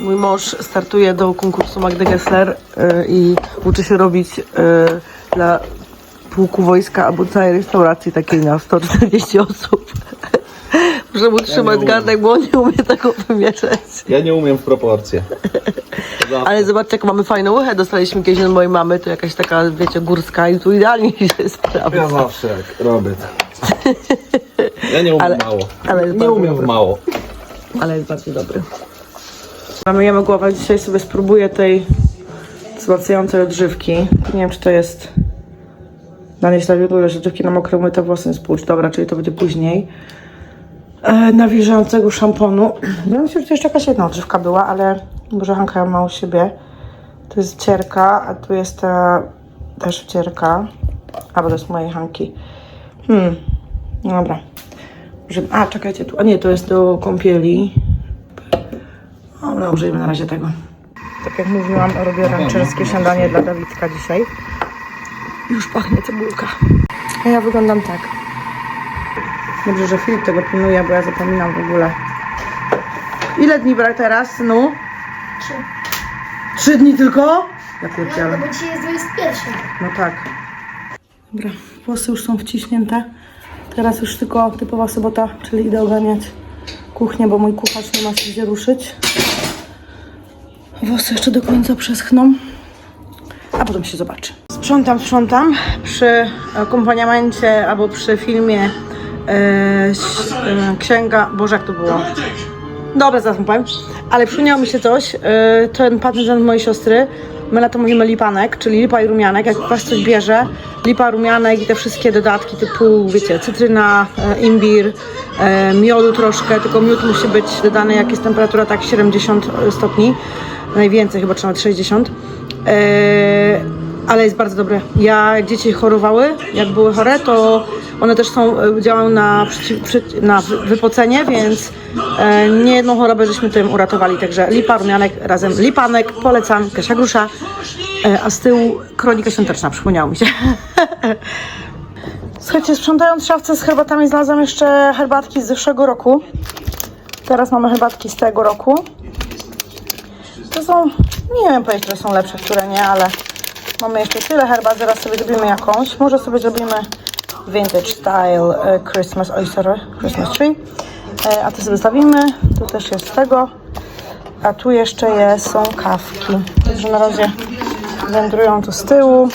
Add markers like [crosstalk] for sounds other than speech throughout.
Mój mąż startuje do konkursu Magdy Gessler y, i uczy się robić y, dla pułku wojska albo całej restauracji takiej na 140 osób. [laughs] Muszę mu trzymać umiem. garnek, bo on nie umie tego wymieszać. Ja nie umiem w proporcje. [laughs] Ale zobaczcie, jak mamy fajną łychę. Dostaliśmy kiedyś od mojej mamy, to jakaś taka, wiecie, górska i tu idealnie [laughs] się Ja sprawdza. zawsze jak robię to. Ja nie umiem Ale- mało. ale nie umiem w mało. Ale jest bardzo dobry. Myjemy głowę. Dzisiaj sobie spróbuję tej wzmacniającej odżywki. Nie wiem, czy to jest... Na nie że odżywki na mokre umyte włosy nie spłucz. Dobra, czyli to będzie później. E, nawilżającego szamponu. [clears throat] Myślę, że to jeszcze jakaś jedna odżywka była, ale może Hanka ją ma u siebie. To jest cierka, a tu jest ta też cierka. A, bo to jest mojej Hanki. Hmm, dobra. Że, a, czekajcie tu. A nie, to jest do kąpieli. Dobra, użyjmy na razie tego. Tak jak mówiłam, robię rancherskie śniadanie dla Dawidka dzisiaj. Już pachnie cebulka. A ja wyglądam tak. Dobrze, że Filip tego pilnuje, bo ja zapominam w ogóle. Ile dni brak teraz, synu? Trzy. Trzy dni tylko? Ja pierdzielę. No bo dzisiaj jest 21. No tak. Dobra, włosy już są wciśnięte. Teraz już tylko typowa sobota, czyli idę ogarniać kuchnię, bo mój kucharz nie ma się gdzie ruszyć. Włosy jeszcze do końca przeschną, a potem się zobaczy. Sprzątam, sprzątam. Przy akompaniamencie albo przy filmie e, e, księga, Boże jak to było? Dobra, zaraz mu powiem. Ale przypomniało mi się coś. Yy, ten patent mojej siostry. My na to mówimy lipanek, czyli lipa i rumianek. Jak ktoś coś bierze, lipa, rumianek i te wszystkie dodatki typu, wiecie, cytryna, e, imbir, e, miodu troszkę, tylko miód musi być dodany jak jest temperatura tak 70 stopni. Najwięcej, chyba czy nawet 60. E, ale jest bardzo dobre. Ja, jak dzieci chorowały, jak były chore, to one też są, e, działają na, na wy- wypocenie, więc e, nie jedną chorobę żeśmy tym uratowali. Także lipa, rumianek razem lipanek, polecam, Kasia Grusza, e, a z tyłu kronika świąteczna, przypomniało mi się. [laughs] Słuchajcie, sprzątając szafce z herbatami znalazłam jeszcze herbatki z zeszłego roku. Teraz mamy herbatki z tego roku. To są, nie wiem powiedzieć, które są lepsze, które nie, ale mamy jeszcze tyle herbat, zaraz sobie zrobimy jakąś. Może sobie zrobimy vintage style e, Christmas, oj sorry, Christmas tree. E, A to sobie zostawimy, tu też jest tego. A tu jeszcze jest, są kawki. Także na razie wędrują tu z tyłu.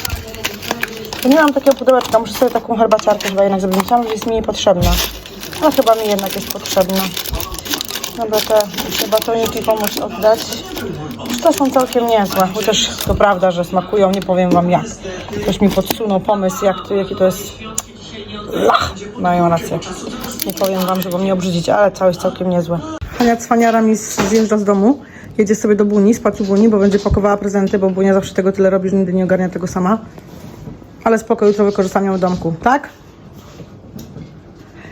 Nie mam takiego pudełeczka, muszę sobie taką herbaciarkę chyba jednak zrobić. Myślałam, że jest mi niepotrzebna. No chyba mi jednak jest potrzebna. Dobra, te te batoniki komuś oddać. To są całkiem niezłe, chociaż to prawda, że smakują, nie powiem wam jak. Ktoś mi podsunął pomysł, jak to, jaki to jest lach. Mają rację. Nie powiem wam, żeby mnie obrzydzić, ale jest całkiem niezłe. Ania cwaniara mi zjeżdża z domu. Jedzie sobie do Buni, spać u Buni, bo będzie pakowała prezenty, bo Bunia zawsze tego tyle robi, że nigdy nie ogarnia tego sama. Ale spoko, jutro wykorzystam ją w domku, tak?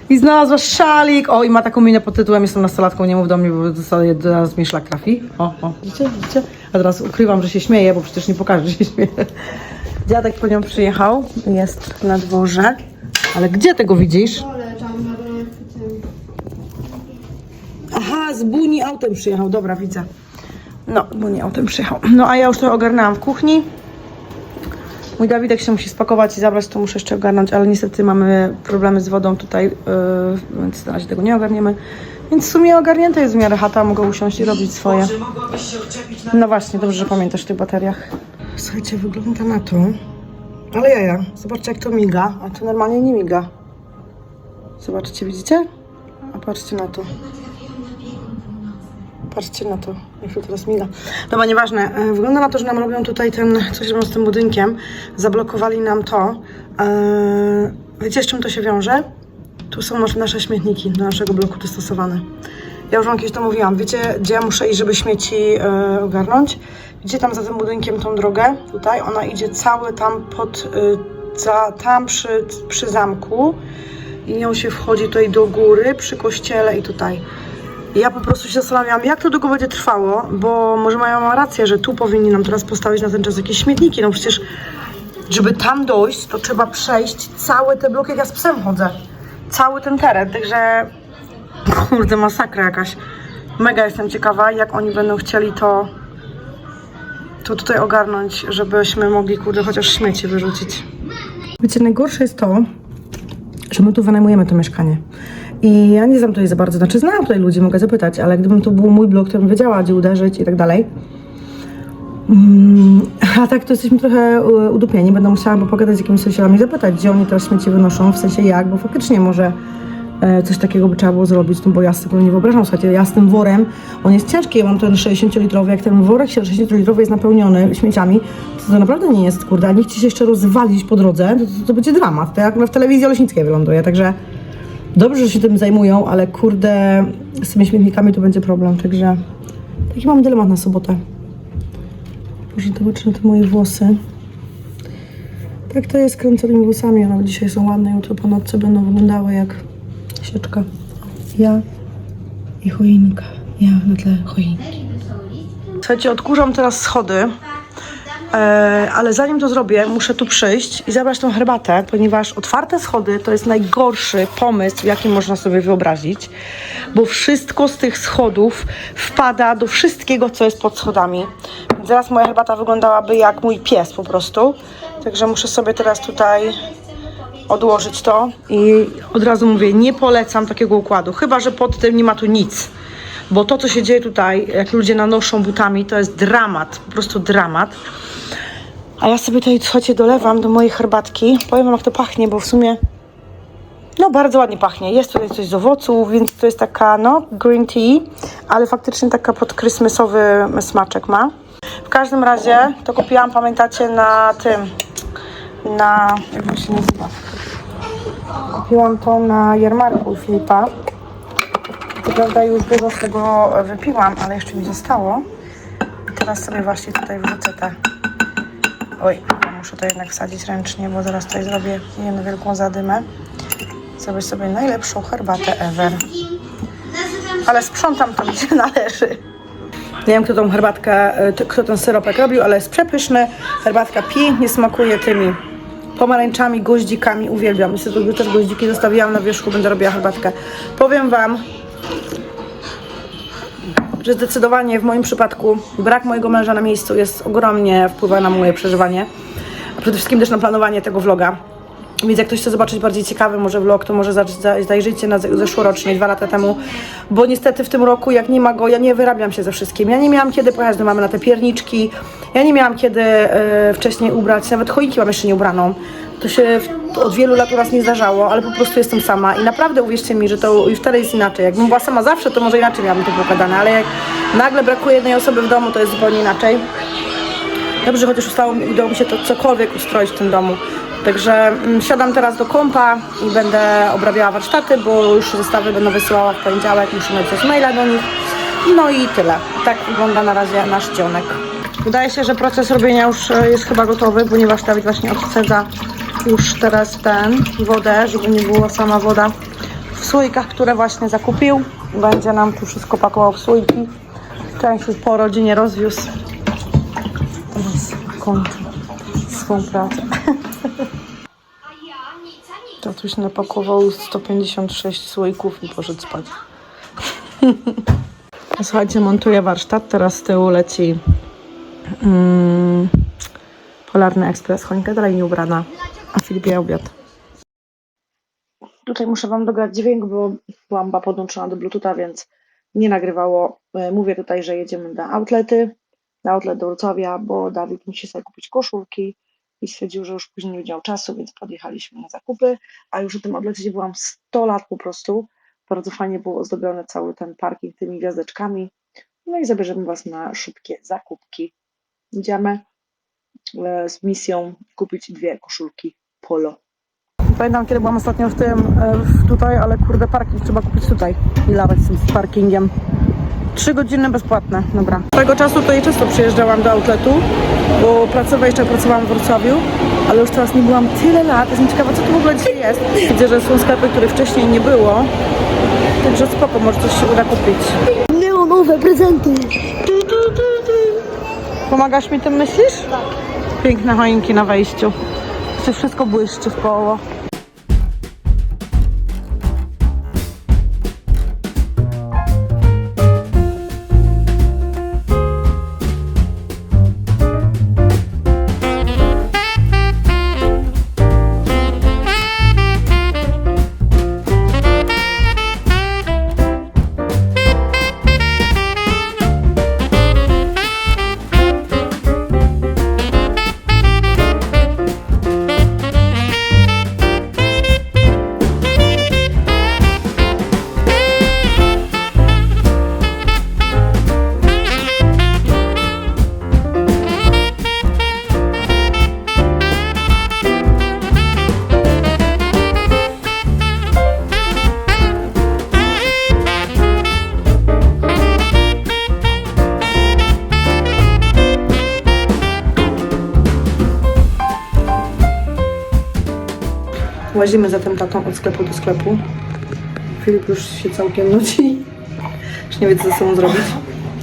I znalazła szalik. O, i ma taką minę pod tytułem Jestem nastolatką, nie mów do mnie, bo dostaję- zaraz mi szlak trafi. O, o, widzicie, widzicie? A teraz ukrywam, że się śmieję, bo przecież nie pokażę, że się śmieję. Dziadek po nią przyjechał, jest na dworze. Ale gdzie tego widzisz? Aha, z Buni autem przyjechał, dobra, widzę. No, Buni autem przyjechał. No, a ja już to ogarnęłam w kuchni. Mój Dawidek się musi spakować i zabrać, to muszę jeszcze ogarnąć, ale niestety mamy problemy z wodą tutaj, yy, więc na razie tego nie ogarniemy. Więc w sumie ogarnięte jest w miarę chata, mogę usiąść i robić swoje. No właśnie, dobrze, że pamiętasz o tych bateriach. Słuchajcie, wygląda na to, ale jaja, zobaczcie jak to miga, a to normalnie nie miga. Zobaczcie, widzicie? A patrzcie na to. Patrzcie na to, jak to teraz miga. Dobra, nieważne. E, Wygląda na to, że nam robią tutaj ten, coś robią z tym budynkiem. Zablokowali nam to. E, Wiecie, z czym to się wiąże? Tu są nasze, nasze śmietniki do naszego bloku dostosowane. Ja już wam kiedyś to mówiłam. Wiecie, gdzie ja muszę iść, żeby śmieci e, ogarnąć? Widzicie tam za tym budynkiem tą drogę? Tutaj. Ona idzie cały tam pod, e, za, tam przy, przy zamku. I nią się wchodzi tutaj do góry, przy kościele i tutaj. Ja po prostu się zastanawiałam, jak to długo będzie trwało, bo może mają rację, że tu powinni nam teraz postawić na ten czas jakieś śmietniki. No przecież, żeby tam dojść, to trzeba przejść cały te bloki, jak ja z psem chodzę. Cały ten teren, także kurde, masakra jakaś. Mega jestem ciekawa, jak oni będą chcieli to, to tutaj ogarnąć, żebyśmy mogli, kurde, chociaż śmieci wyrzucić. Wiecie, najgorsze jest to, że my tu wynajmujemy to mieszkanie. I ja nie znam tutaj za bardzo, znaczy znam tutaj ludzi, mogę zapytać, ale gdybym to był mój blog, to bym wiedziała, gdzie uderzyć i tak dalej. Mm, a tak to jesteśmy trochę e, udupieni. Będę musiała pogadać z jakimiś sąsiadami zapytać, gdzie oni teraz śmieci wynoszą, w sensie jak, bo faktycznie może e, coś takiego by trzeba było zrobić, no bo ja sobie nie wyobrażam. Słuchajcie, ja z tym worem, on jest ciężki, ja mam ten 60-litrowy, jak ten worek 60-litrowy jest napełniony śmieciami, to to naprawdę nie jest, kurde, a niech ci się jeszcze rozwalić po drodze, to, to, to będzie dramat. To jak w telewizji Oleśnickiej wyląduje, także dobrze, że się tym zajmują, ale kurde, z tymi śmietnikami to będzie problem, także taki mam dylemat na sobotę. Boże, zobaczę te moje włosy. Tak to jest z kręconymi włosami, one dzisiaj są ładne, jutro po nocy będą wyglądały jak sieczka. Ja i choinka. Ja na tle choinki. Słuchajcie, odkurzam teraz schody, e, ale zanim to zrobię, muszę tu przyjść i zabrać tą herbatę, ponieważ otwarte schody to jest najgorszy pomysł, jaki można sobie wyobrazić, bo wszystko z tych schodów wpada do wszystkiego, co jest pod schodami. Zaraz moja herbata wyglądałaby jak mój pies po prostu, także muszę sobie teraz tutaj odłożyć to i od razu mówię, nie polecam takiego układu, chyba że pod tym nie ma tu nic. Bo to, co się dzieje tutaj, jak ludzie nanoszą butami, to jest dramat, po prostu dramat. A ja sobie tutaj, słuchajcie, dolewam do mojej herbatki. Powiem wam, jak to pachnie, bo w sumie no bardzo ładnie pachnie. Jest tutaj coś z owoców, więc to jest taka, no, green tea, ale faktycznie taka pod krysmysowy smaczek ma. W każdym razie to kupiłam, pamiętacie, na tym, na, jak to się nazywa? Kupiłam to na jarmarku Filipa. Prawda już dużo z tego wypiłam, ale jeszcze mi zostało. I teraz sobie właśnie tutaj wrzucę te... Oj, muszę to jednak wsadzić ręcznie, bo zaraz tutaj zrobię jedną wielką zadymę. Zrobię sobie najlepszą herbatę ever. Ale sprzątam to, gdzie [laughs] należy. Nie wiem, kto tą herbatkę, t- kto ten syropek robił, ale jest przepyszny. Herbatka pięknie smakuje tymi pomarańczami, goździkami. Uwielbiam. I sobie też goździki zostawiłam na wierzchu, będę robiła herbatkę. Powiem Wam, że zdecydowanie w moim przypadku brak mojego męża na miejscu jest ogromnie wpływa na moje przeżywanie. A przede wszystkim też na planowanie tego vloga. Więc jak ktoś chce zobaczyć bardziej ciekawy może vlog, to może za- za- zajrzyjcie na ze- zeszłoroczny, dwa lata temu, bo niestety w tym roku, jak nie ma go, ja nie wyrabiam się ze wszystkim. Ja nie miałam kiedy pojechać do mamy na te pierniczki, ja nie miałam kiedy e, wcześniej ubrać, nawet choinki mam jeszcze nie ubraną. To się w, od wielu lat u nas nie zdarzało, ale po prostu jestem sama i naprawdę uwierzcie mi, że to już wtedy jest inaczej. Jakbym była sama zawsze, to może inaczej miałabym to poukładane, ale jak nagle brakuje jednej osoby w domu, to jest zupełnie inaczej. Dobrze, chociaż mi- udało mi się to cokolwiek ustroić w tym domu. Także mm, siadam teraz do kompa i będę obrabiała warsztaty, bo już zestawy będę wysyłała w poniedziałek, muszę napisać maila do nich. No i tyle. Tak wygląda na razie nasz dzionek. Wydaje się, że proces robienia już e, jest chyba gotowy, ponieważ Dawid właśnie odcedza już teraz ten wodę, żeby nie była sama woda w słoikach, które właśnie zakupił. Będzie nam tu wszystko pakował w słoiki. Część już po rodzinie rozwiózł. Teraz kończę swą pracę. [laughs] Tatuś napakował 156 słoików i poszedł spać. [laughs] Słuchajcie, montuję warsztat. Teraz z tyłu leci mm, Polarny Ekspres. Choinka dalej nie ubrana, a Filip je obiad. Tutaj muszę Wam dograć dźwięk, bo łamba podłączona do Bluetootha, więc nie nagrywało. E, Mówię tutaj, że jedziemy na outlety, na outlet do Wrocławia, bo Dawid musi sobie kupić koszulki i stwierdził, że już później nie miał czasu, więc podjechaliśmy na zakupy, a już o tym outlecie byłam 100 lat po prostu. Bardzo fajnie było ozdobiony cały ten parking tymi gwiazdeczkami. No i zabierzemy Was na szybkie zakupki. Idziemy z misją kupić dwie koszulki polo. Pamiętam, kiedy byłam ostatnio w tym, e, w- tutaj, ale kurde, parking trzeba kupić tutaj i lawać z tym z parkingiem. Trzy godziny bezpłatne, dobra. Tego czasu tutaj często przyjeżdżałam do outletu, bo pracowałam, jeszcze pracowałam w Wrocławiu, ale już teraz nie byłam tyle lat. Jestem ciekawa, co tu w ogóle dzisiaj jest. Widzę, że są sklepy, których wcześniej nie było, także spoko, może coś się uda kupić. Neonowe prezenty. Pomagasz mi tym, myślisz? Tak. Piękne choinki na wejściu. Jeszcze wszystko błyszczy w koło. Łazimy za tym tatą od sklepu do sklepu. Filip już się całkiem nudzi. Już nie wie, co ze sobą zrobić.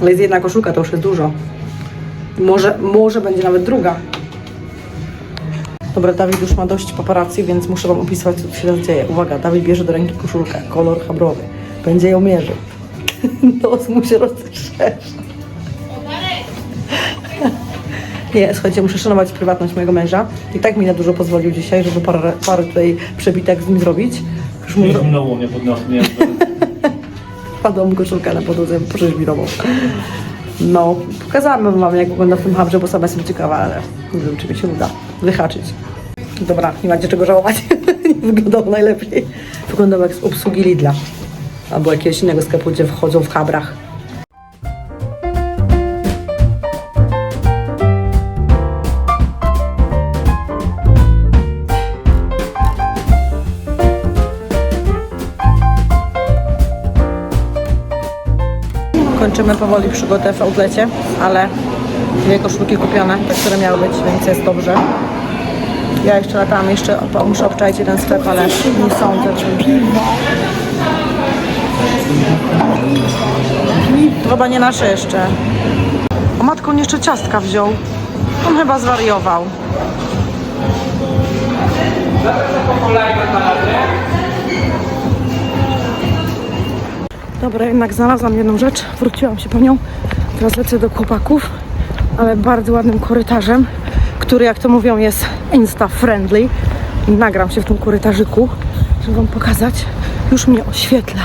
Ale jest jedna koszulka, to już jest dużo. Może, może będzie nawet druga. Dobra, Dawid już ma dość paparazzi, więc muszę Wam opisywać, co tu się teraz dzieje. Uwaga, Dawid bierze do ręki koszulkę, kolor habrowy. Będzie ją mierzył. [laughs] Nos mu się rozszerza. Nie, słuchajcie, muszę szanować prywatność mojego męża. I tak mi na dużo pozwolił dzisiaj, żeby parę, parę tutaj przebitek z nim zrobić. Już mu Zimnoło mnie pod nosem. wpadła [laughs] mu koszulka na podłodze, porzeźbirował. No, pokazałam wam, jak wygląda w tym habrze, bo sama jestem ciekawa, ale nie wiem, czy mi się uda wyhaczyć. Dobra, nie macie czego żałować. [laughs] nie wyglądało najlepiej. Wyglądał jak z obsługi Lidla. Albo jakiegoś innego sklepu, gdzie wchodzą w habrach. Kończymy powoli przygodę w outlecie, ale dwie koszulki kupione, te, które miały być, więc jest dobrze. Ja jeszcze latałam, jeszcze muszę obczaić jeden sklep, ale nie sądzę, czy... Chyba nie nasze jeszcze. O matko, on jeszcze ciastka wziął. On chyba zwariował. Dobra, jednak znalazłam jedną rzecz. Wróciłam się po nią. Teraz lecę do chłopaków, ale bardzo ładnym korytarzem, który, jak to mówią, jest insta-friendly. Nagram się w tym korytarzyku, żeby Wam pokazać. Już mnie oświetla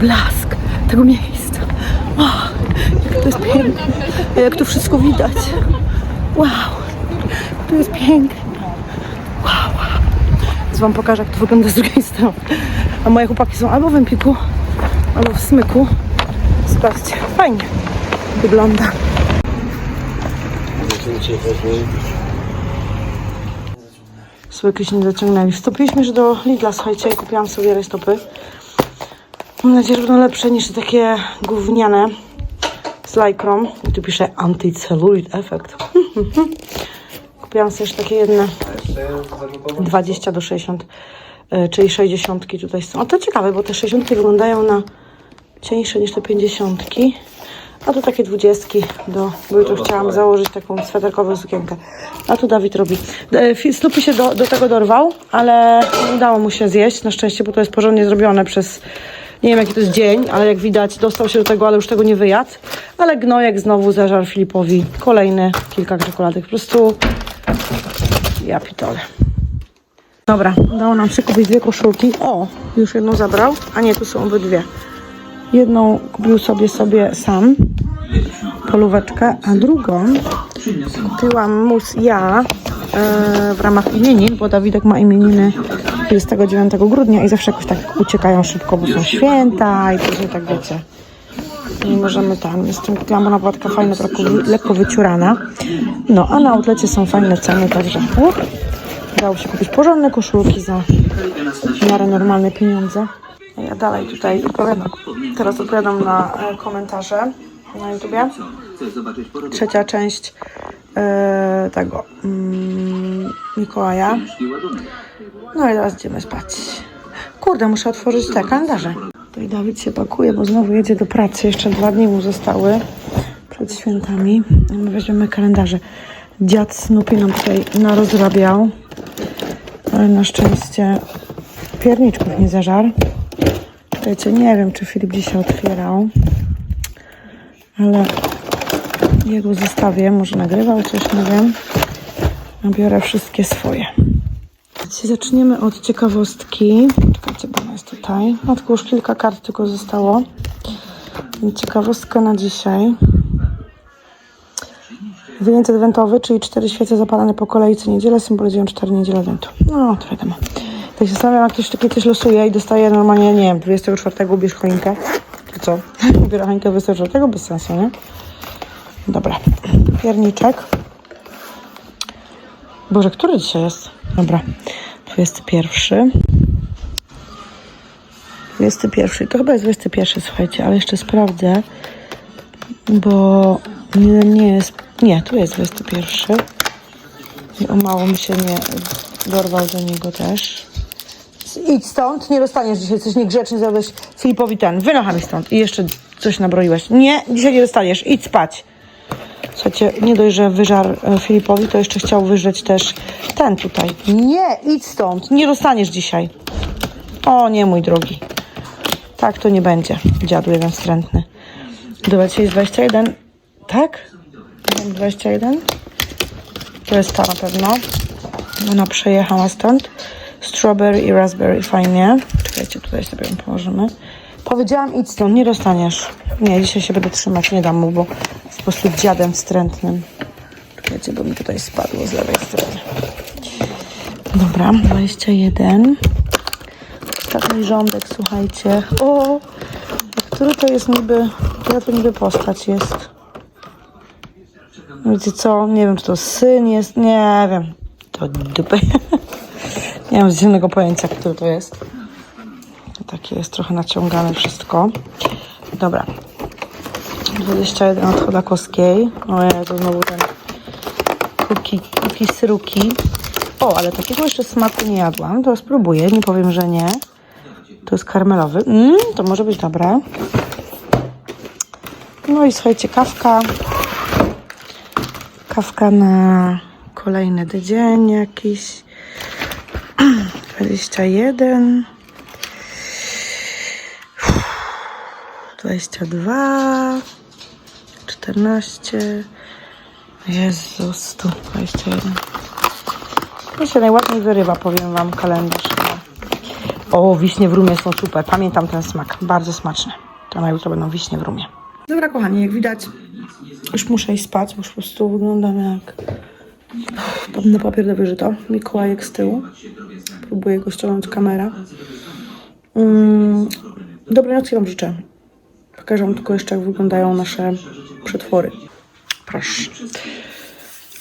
blask tego miejsca. O, jak to jest piękne. Jak to wszystko widać. Wow, to jest piękne. Wow, wow. Teraz Wam pokażę, jak to wygląda z drugiej strony. A moje chłopaki są albo w Empiku, albo w smyku. Zobaczcie, fajnie wygląda. Słyki się nie zaciągnęli. Wstąpiliśmy już do Lidla, słuchajcie, i kupiłam sobie rajstopy. Mam nadzieję, że będą lepsze niż takie gówniane z lajkrą. I tu pisze anti-cellulite effect. [laughs] Kupiłam sobie jeszcze takie jedne 20 do 60, e, czyli 60 tutaj są. A to ciekawe, bo te 60 wyglądają na cieńsze niż te 50. A tu takie 20 do, bo jutro chciałam założyć taką sweterkową sukienkę. A tu Dawid robi. E, Snupy się do, do tego dorwał, ale nie udało mu się zjeść, na szczęście, bo to jest porządnie zrobione przez nie wiem jaki to jest dzień, ale jak widać dostał się do tego, ale już tego nie wyjadł. Ale gnojek znowu zażarł Filipowi kolejne kilka czekoladek. Po prostu ja pitole. Dobra, udało nam się kupić dwie koszulki. O, już jedną zabrał, a nie, tu są obydwie. Jedną kupił sobie sobie sam, polóweczkę, a drugą kupiłam mus ja e, w ramach imienin, bo Dawidek ma imieniny 29 grudnia i zawsze jakoś tak uciekają szybko, bo są święta i później tak wiecie. Nie możemy tam. Jestem kupiłam, ona była taka fajna, wy- lekko wyciurana. No, a na outlecie są fajne ceny, także uch, dało się kupić porządne koszulki za w miarę normalne pieniądze. A Ja dalej tutaj odpowiadam. Teraz odpowiadam na e, komentarze na YouTubie. Trzecia część e, tego mm, Mikołaja. No i teraz idziemy spać. Kurde, muszę otworzyć te kalendarze. Tutaj Dawid się pakuje, bo znowu jedzie do pracy. Jeszcze dwa dni mu zostały przed świętami. A My weźmiemy kalendarze. Dziad Snoopy nam tutaj narozrabiał. Ale na szczęście pierniczków nie zażar. Wiecie, nie wiem, czy Filip dzisiaj otwierał. Ale jego zostawię. Może nagrywał coś, nie wiem. Nabiorę wszystkie swoje. Zaczniemy od ciekawostki. Czekajcie, bo ona jest tutaj. Tylko już kilka kart tylko zostało. Ciekawostka na dzisiaj. Wieniec adwentowy, czyli cztery świece zapalane po kolei co niedzielę, symbolizują cztery niedziele adwentu. No, to wiadomo. Tak się zastanawiam, jak ktoś takie coś losuje i dostaje normalnie, nie wiem, 24 ubierz choinkę. To co? [laughs] Ubiera choinkę 24, bez sensu, nie? Dobra. Pierniczek. Boże, który dzisiaj jest? Dobra. 21. 21. To chyba jest 21, słuchajcie, ale jeszcze sprawdzę, bo nie jest. Nie, tu jest 21. I o mało mi się nie dorwał do niego też. idź stąd, nie dostaniesz dzisiaj, coś niegrzecznie zrobiłeś Filipowi ten, wynocha mi stąd i jeszcze coś nabroiłeś. Nie, dzisiaj nie dostaniesz, idź spać. Słuchajcie, nie dość, że wyżar e, Filipowi, to jeszcze chciał wyżreć też ten tutaj. Nie, idź stąd, nie dostaniesz dzisiaj. O nie, mój drogi. Tak to nie będzie, dziadu jeden wstrętny. Dobra, dzisiaj jest 21, tak? Mam 21? To jest ta na pewno. Ona przejechała stąd. Strawberry i raspberry, fajnie. Czekajcie, tutaj sobie ją położymy. Powiedziałam, idź stąd, nie dostaniesz. Nie, dzisiaj się będę trzymać, nie dam mu, bo jest po prostu dziadem wstrętnym. Czekajcie, bo mi tutaj spadło z lewej strony. Dobra, 21. Ostatni rządek, słuchajcie. O, który to jest niby, która to niby postać jest? Wiecie co, nie wiem, czy to syn jest, nie wiem. To dupy. [laughs] nie mam zielonego pojęcia, który to jest. Takie jest trochę naciągane wszystko. Dobra. 21 od Chodakowskiej. O ja to znowu ten kuki, kuki syruki. O, ale takiego jeszcze smaku nie jadłam. To spróbuję, nie powiem, że nie. To jest karmelowy. Mm, to może być dobre. No i słuchajcie, kawka. Kawka na kolejny tydzień jakiś. 21. 22. 14. Jezus, tu 21. To się najładniej wyrywa, powiem Wam, kalendarz. O, wiśnie w rumie są super. Pamiętam ten smak. Bardzo smaczne. To na jutro będą wiśnie w rumie. Dobra, kochani, jak widać, już muszę iść spać, bo już po prostu wyglądam jak na papier do wyżyto. Mikołajek z tyłu. Próbuję go ściągnąć kamera. Mm, dobrej nocy Wam życzę. Pokażę Wam tylko jeszcze, jak wyglądają nasze przetwory. Proszę.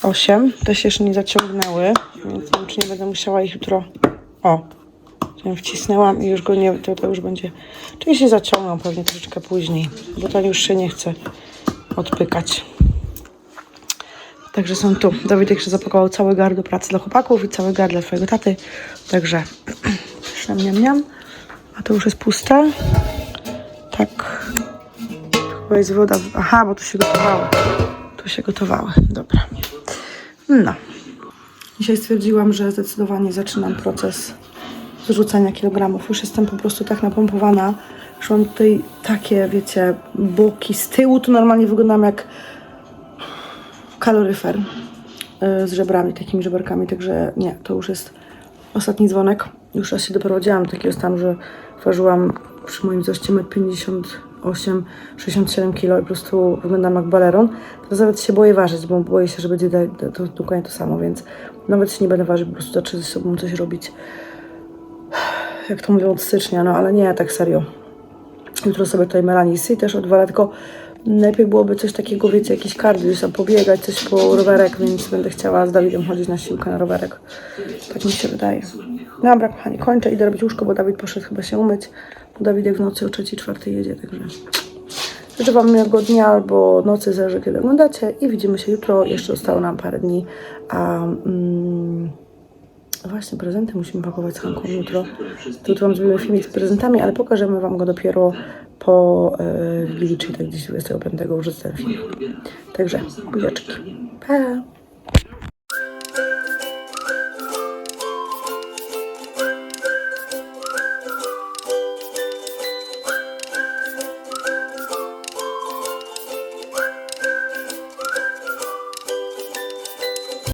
Osiem. Te się jeszcze nie zaciągnęły, więc nie wiem, czy nie będę musiała ich jutro... O! Wcisnęłam i już go nie... To, to już będzie... Czyli się zaciągną pewnie troszeczkę później, bo ten już się nie chce odpykać. Także są tu. Dawid jeszcze zapakował cały gar do pracy dla chłopaków i cały gar dla twojego taty. Także [clears throat] szam, niam, niam. A to już jest puste. Tak. Chyba jest woda. Aha, bo tu się gotowały. Tu się gotowały. Dobra. No. Dzisiaj stwierdziłam, że zdecydowanie zaczynam proces zrzucania kilogramów. Już jestem po prostu tak napompowana, że mam tutaj takie, wiecie, boki z tyłu. Tu normalnie wyglądam jak kaloryfer y, z żebrami, takimi żeberkami, także nie, to już jest ostatni dzwonek. Już raz się doprowadziłam do takiego stanu, że ważyłam przy moim wzroście 1,58 67 kg i po prostu wyglądam jak baleron. Teraz nawet się boję ważyć, bo boję się, że będzie to dokładnie to samo, więc nawet się nie będę ważyć, po prostu zacznę ze sobą coś robić. Jak to mówią od stycznia, no ale nie, tak serio. Jutro sobie tutaj melanisy też odwalę, tylko najpierw byłoby coś takiego, wiecie, jakiś kardio, gdzieś tam pobiegać, coś po rowerek, więc będę chciała z Dawidem chodzić na siłkę na rowerek. Tak mi się wydaje. Dobra, kochani, kończę, idę robić łóżko, bo Dawid poszedł chyba się umyć, bo Dawidek w nocy o 3-4 jedzie, także życzę Wam miłego dnia albo nocy, zależy kiedy oglądacie i widzimy się jutro, jeszcze zostało nam parę dni, a... Mm, Właśnie, prezenty musimy pakować z Hanką jutro. Jutro Wam zrobimy filmik z prezentami, ale pokażemy Wam go dopiero po Wigilii, czyli tak gdzieś 25 wrzucę film. Także, buziaczki. Pa!